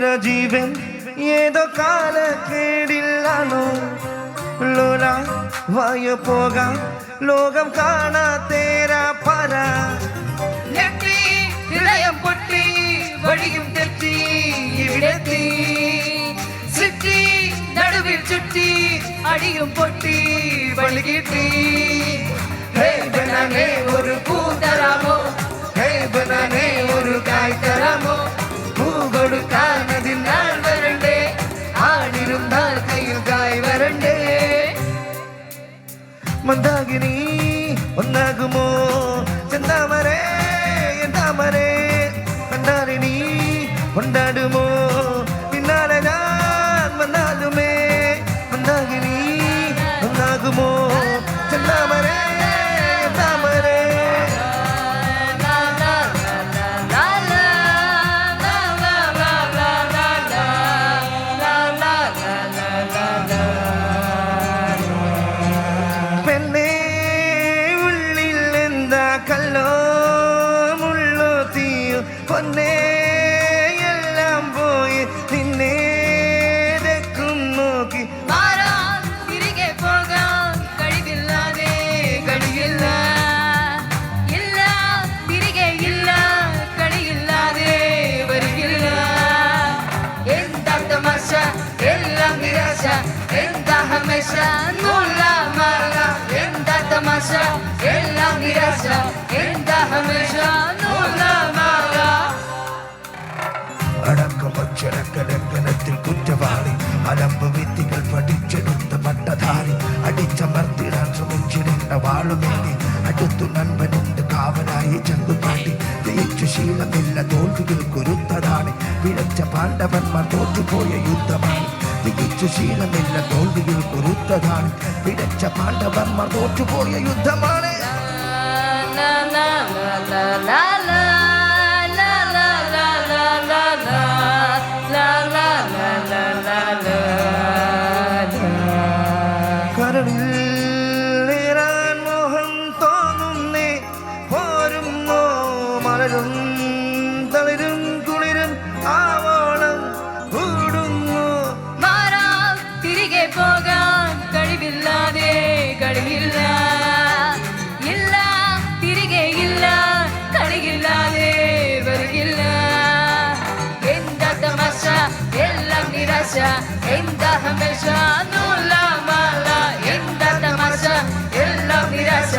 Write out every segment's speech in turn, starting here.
ಇದರ ಜೀವೆ ಏದೋ ಕಾಲ ಕೇಳಿಲ್ಲನು ಲೋಲ ವಾಯು ಪೋಗ லோகம் காணா தேரா பரா. நெற்றி இளையம் பொற்றி வழியும் தெற்றி இவ்விடத்தி. சுற்றி நடுவில் சுற்றி அடியும் பொட்டி வழுகிற்றி. ஒரு பூ மந்தாகினி ஒன்னாகுமோ? செந்தாமரே என் தாமரே கொண்டாடினி கொண்டாடுமோ? ഹമേശ നൂല മാറ എന്താ തമാശ എല്ലാം നിരാശ എന്താ ഹമേശ നൂല മാറ അടക്കം അച്ചടക്ക ലംഘനത്തിൽ കുറ്റവാളി അലമ്പ് വിദ്യകൾ പഠിച്ചെടുത്ത പട്ടധാരി അടിച്ചമർത്തിടാൻ ശ്രമിച്ചിരുന്ന വാളുമേടി അടുത്തു നൻപനുണ്ട് കാവനായി ചങ്കുകാട്ടി ജയിച്ചു ശീലമില്ല തോൽവികൾ കുരുത്തതാണ് വിളച്ച പാണ്ഡവന്മാർ തോറ്റുപോയ യുദ്ധമാണ്. திகிച്ചു ശീലമില്ല തോൽവിയിൽ കുരുത്തതാണ് പിടച്ച പാണ്ഡവർമ്മ തോറ്റുപോയ യുദ്ധമാണ് കരളിൽ तमाशा ಎಂದ ಹಮೇಶ ನೂಲ ಮಾಲ ಎಂದ ತಮಾಶ ಎಲ್ಲ ನಿರಾಶ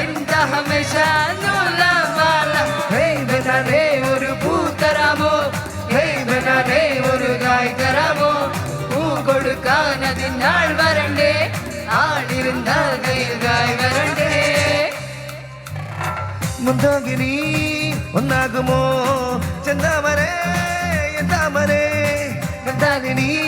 ಎಂದ ಹಮೇಶ ನೂಲ ಮಾಲ ಹೇ ಬೆನಾನೇ ಒಂದು ಭೂತರಾಮೋ ಹೇ ಬೆನಾನೇ ಒಂದು ಗಾಯಕರಾಮೋ பூ கொடுக்கானதின் நாள் வரண்டே ஆடிருந்தால் கையில் காய் வரண்டே முந்தாகினி ஒன்னாகுமோ దానిని